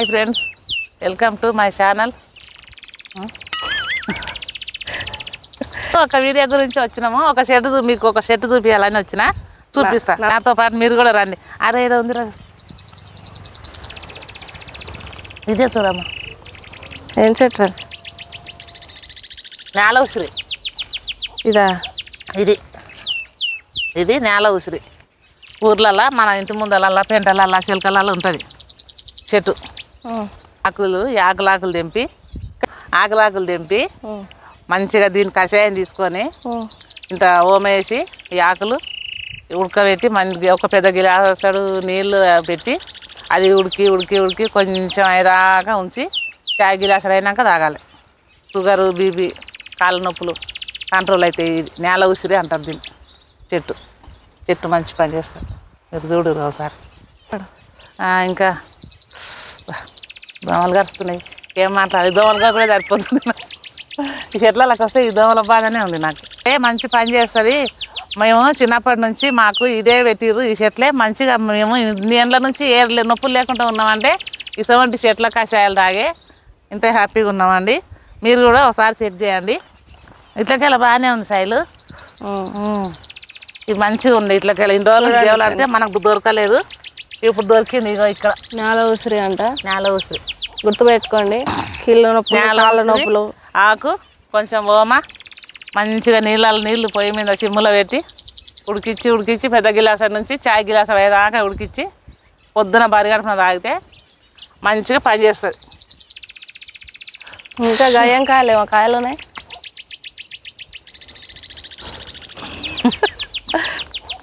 Hi friends welcome to my channel. ఒక video గురించి వచ్చినాము. ఒక షర్ట్ మీకు ఒక షర్ట్ చూపించాలని వచ్చిన. చూపిస్తా. నాతో పాటు మీరు కూడా రండి. అరే ఏదో ఉంది ఇదే చూడమ్మా. ఏం చెట్టు నేల ఉసిరి. ఇదా? ఇది. ఇది నేల ఉసిరి. ఊర్లల్లో మన ఇంటి ముందలల్లా పెంటలల్లా చిలకలల్లో ఉంటుంది. చెట్టు ఆకులు ఆకులాకులు తెంపి ఆకులాకులు తెంపి మంచిగా దీని కషాయం తీసుకొని ఇంత ఓమ వేసి ఈ ఆకులు ఉడకబెట్టి మంచి ఒక పెద్ద గిలాసడు నీళ్ళు పెట్టి అది ఉడికి ఉడికి ఉడికి కొంచెం అయ్యేదాకా ఉంచి చాయ్ గిలాసుడు అయినాక తాగాలి. షుగరు బీపీ కాళ్ళ నొప్పులు కంట్రోల్ అవుతాయి ఇది. నేల ఉసిరి అంటారు దీన్ని. చెట్టు. చెట్టు మంచి పని చేస్తారు మీరు చూడు. ఒకసారి ఇంకా దోమలు కరుస్తున్నాయి. ఏం మాట్లాడి? దోమలుగా కూడా సరిపోతుంది నాకు. ఈ చెట్లకి వస్తే ఈ దోమల బాధనే ఉంది నాకు. ఏ మంచి పని చేస్తుంది. మేము చిన్నప్పటి నుంచి మాకు ఇదే పెట్టిర్రు ఈ చెట్లే. మంచిగా మేము ఇన్ని ఏళ్ళ నుంచి ఏ నొప్పులు లేకుండా ఉన్నామంటే ఇటువంటి చెట్ల కషాయాలు తాగే ఇంత హ్యాపీగా ఉన్నామండి. మీరు కూడా ఒకసారి చెక్ చేయండి. ఇట్లకెళ్ళ బాగానే ఉంది శైలు. ఇది మంచిగా ఉంది ఇట్లకెళ్ళ. ఇన్ని రోజులు దేవులాడితే మనకు దొరకలేదు. ఇప్పుడు దొరికింది ఇగో ఇక్కడ. నేల ఉసిరి అంట. నేల ఉసిరి. గుర్తుపెట్టుకోండి. కీళ్ళ నొప్పులు కాళ్ళ నొప్పులు. ఆకు కొంచెం ఓమ. మంచిగా నీళ్ళలో నీళ్ళు పొయ్యి మీద సిమ్ములో పెట్టి ఉడికిచ్చి ఉడికిచ్చి పెద్ద గిలాస నుంచి చాయ్ గిలాస అయ్యేదాకా ఉడికిచ్చి పొద్దున బరిగడుపున తాగితే మంచిగా పనిచేస్తుంది ఇంకా గయ్యం కాయలు ఏమో కాయలు ఉన్నాయి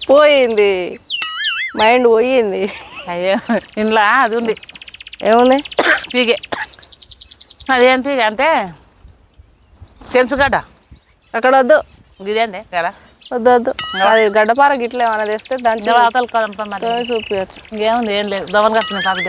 పోయింది. మైండ్ పోయింది. అయ్యో ఇంట్లో అది ఉంది. ఏముంది? పీగే అదేం పీగ అంటే? చెంచుగడ్డ అక్కడ వద్దు. ఇదేంది కదా? వద్దు వద్దు. అది గడ్డపార గిట్ల ఏమైనా తెస్తే మరి. చూపించచ్చు ఇంకేముంది ఏం లేదు. దొంగలు కడుతుంది కాదు